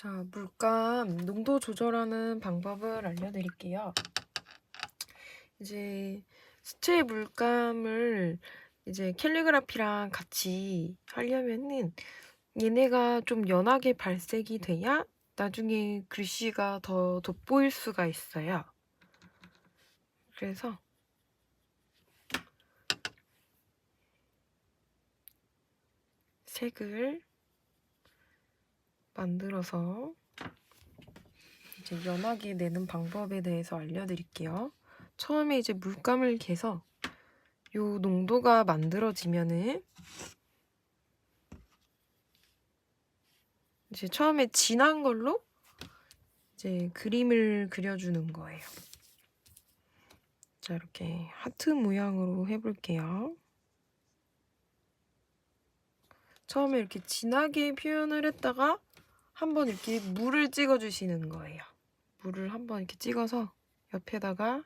자, 물감 농도 조절하는 방법을 알려드릴게요. 이제 수채 물감을 이제 캘리그라피랑 같이 하려면은 얘네가 좀 연하게 발색이 돼야 나중에 글씨가 더 돋보일 수가 있어요. 그래서 색을 만들어서 이제 연하게 내는 방법에 대해서 알려드릴게요. 처음에 이제 물감을 개서 요 농도가 만들어지면은 이제 처음에 진한 걸로 이제 그림을 그려주는 거예요. 자, 이렇게 하트 모양으로 해볼게요. 처음에 이렇게 진하게 표현을 했다가 한번 이렇게 물을 찍어주시는 거예요. 물을 한번 이렇게 찍어서 옆에다가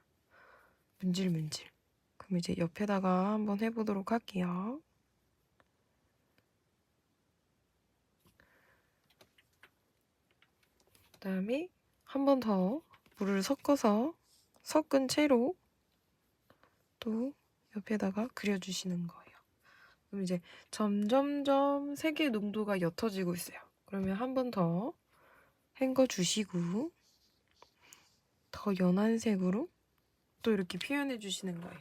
문질문질. 그럼 이제 옆에다가 한번 해보도록 할게요. 그 다음에 한 번 더 물을 섞어서 섞은 채로 또 옆에다가 그려주시는 거예요. 그럼 이제 점점점 색의 농도가 옅어지고 있어요. 그러면 한 번 더 헹궈 주시고 더 연한 색으로 또 이렇게 표현해 주시는 거예요.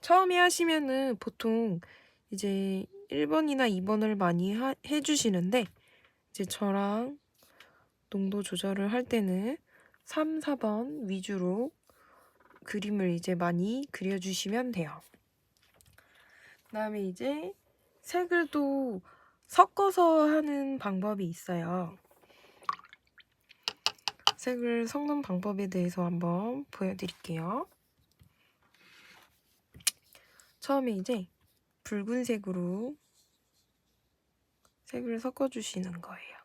처음에 하시면은 보통 이제 1번이나 2번을 많이 하, 해주시는데 이제 저랑 농도 조절을 할 때는 3, 4번 위주로 그림을 이제 많이 그려주시면 돼요. 그 다음에 이제 색을 또 섞어서 하는 방법이 있어요. 색을 섞는 방법에 대해서 한번 보여드릴게요. 처음에 이제 붉은색으로 색을 섞어주시는 거예요.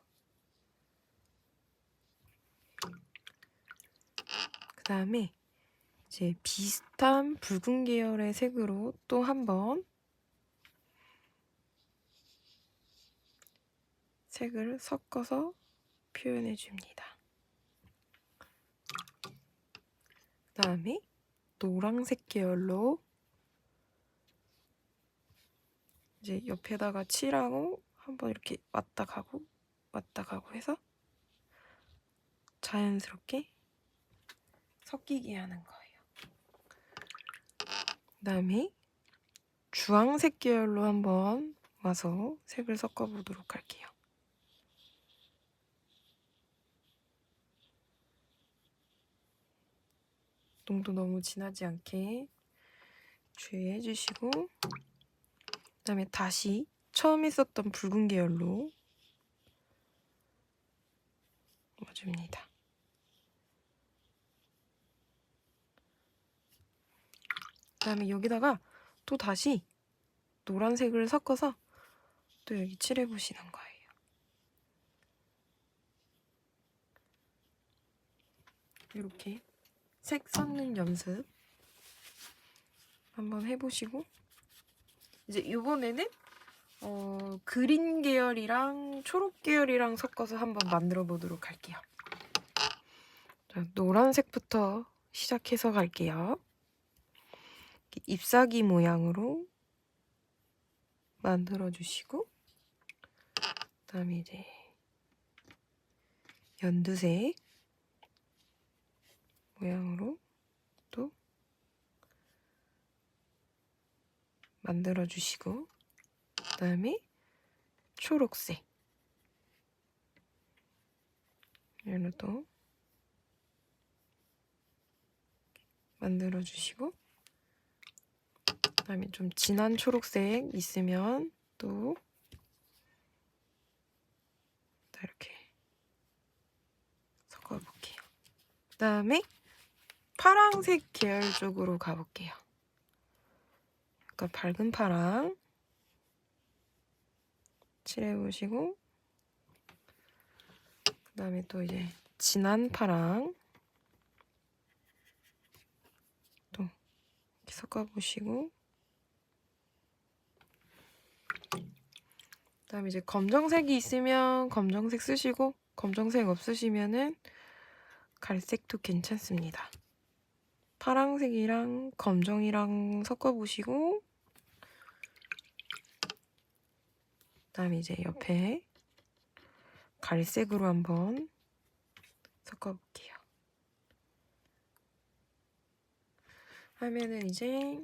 그 다음에 이제 비슷한 붉은 계열의 색으로 또 한번 색을 섞어서 표현해 줍니다. 그 다음에 노란색 계열로 이제 옆에다가 칠하고 한번 이렇게 왔다 가고 왔다 가고 해서 자연스럽게 섞이게 하는 거예요. 그 다음에 주황색 계열로 한번 와서 색을 섞어 보도록 할게요. 농도 너무 진하지 않게 주의해 주시고 그 다음에 다시 처음 있었던 붉은 계열로 넣어줍니다. 그 다음에 여기다가 또 다시 노란색을 섞어서 또 여기 칠해 보시는 거예요. 이렇게 색 섞는 연습 한번 해보시고 이제 이번에는 어, 그린 계열이랑 초록 계열이랑 섞어서 한번 만들어 보도록 할게요. 자, 노란색부터 시작해서 갈게요. 잎사귀 모양으로 만들어 주시고 그다음에 이제 연두색 모양으로 또 만들어 주시고 그다음에 초록색 얘를 또 만들어 주시고 그다음에 좀 진한 초록색 있으면 또 이렇게 섞어 볼게요. 그다음에 파랑색 계열 쪽으로 가볼게요. 약간 밝은 파랑 칠해보시고 그 다음에 또 이제 진한 파랑 또 이렇게 섞어보시고 그 다음에 이제 검정색이 있으면 검정색 쓰시고 검정색 없으시면은 갈색도 괜찮습니다. 파랑색이랑 검정이랑 섞어보시고 그다음에 이제 옆에 갈색으로 한번 섞어볼게요. 하면은 이제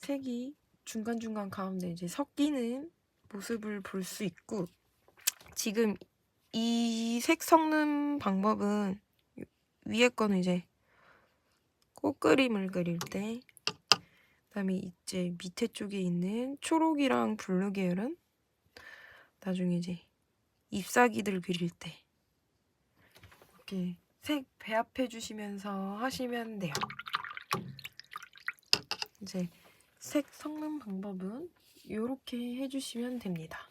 색이 중간중간 가운데 이제 섞이는 모습을 볼 수 있고 지금 이 색 섞는 방법은 위에 거는 이제 꽃그림을 그릴 때 그다음에 이제 밑에 쪽에 있는 초록이랑 블루 계열은 나중에 이제 잎사귀들 그릴 때 이렇게 색 배합해 주시면서 하시면 돼요. 이제 색 섞는 방법은 이렇게 해주시면 됩니다.